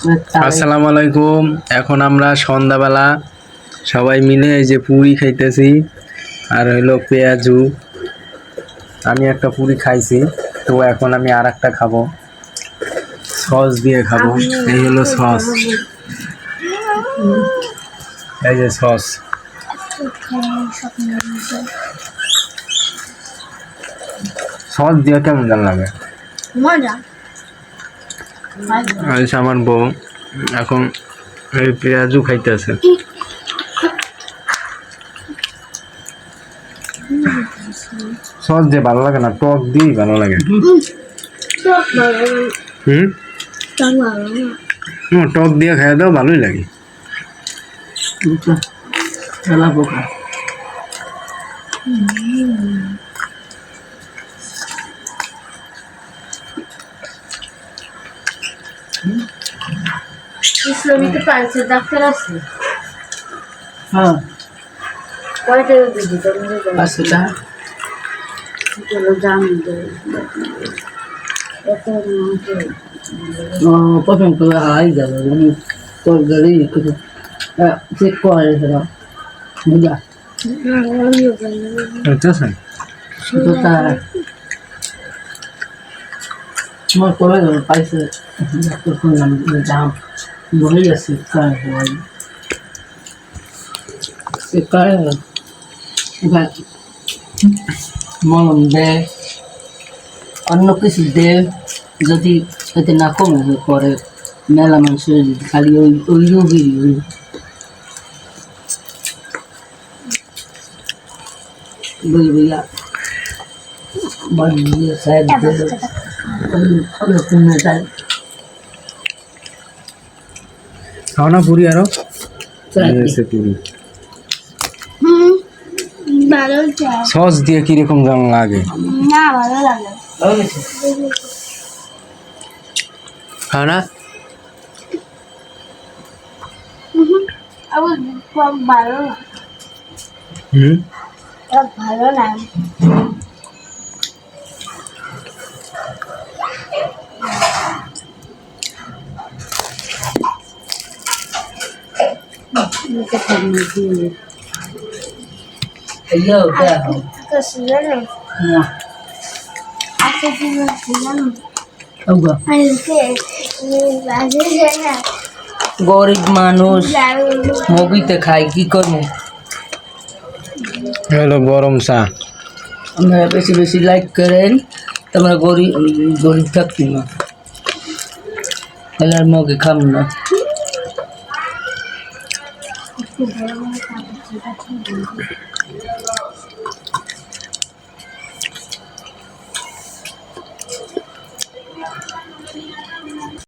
আসসালামু আলাইকুম। এখন আমরা সন্ধ্যাবেলা সবাই মিলে এই যে পুরি খাইতেছি আর হইল পেঁয়াজু। আমি একটা পুরি খাইছি তো এখন আমি আর একটা খাব। সস দিয়ে খাব। এই হলো সস। এই যে সস। সস দিয়ে কেমন জান লাগে? মজা। আর আমার বউ এখন এই পেঁয়াজু খাইতেছে। সস দিয়ে ভালো লাগে না টক দিয়েই ভালো লাগে। হুম? টক দিয়ে খাই দাও ভালোই লাগে। খেলা পোকা। ইসলামিতে পারছে ডাক্তার আছে? হ্যাঁ। কয়টা দিদি তুমি পাঁচশো টাকা চলো জান ও করে হাই যাবে আমি তোর গাড়ি কিছু চেক করে সেটা বুঝা শুধু তার আমার করে দেবো পাইছে ডাক্তার শুনলাম দাম বলেই আছে কার হয় সে কার এবার মলম দেয় অন্য কিছু দেয় যদি এতে না কমে পরে মেলা মানুষের খালি ওই ওই রোগী ওই বই বইয়া বানিয়ে সাইড দিয়ে ওই কমে যায় খাও না পুরি আরও? পুরি। সস দিয়ে কীরকম যেন লাগে। না ভালো লাগে খাও না? ভালো না হুম? ভালো লাগে। Hello, girl. ગરીબ માણસ મોગી તે ખાય કી કરવું હેલો ગરમ સા અમારા બેસી બેસી લાઈક કરેન તમારા ગરીબ ગરીબ થકતી માં મોગી ખામ ના 이제배가고 파, 이 집.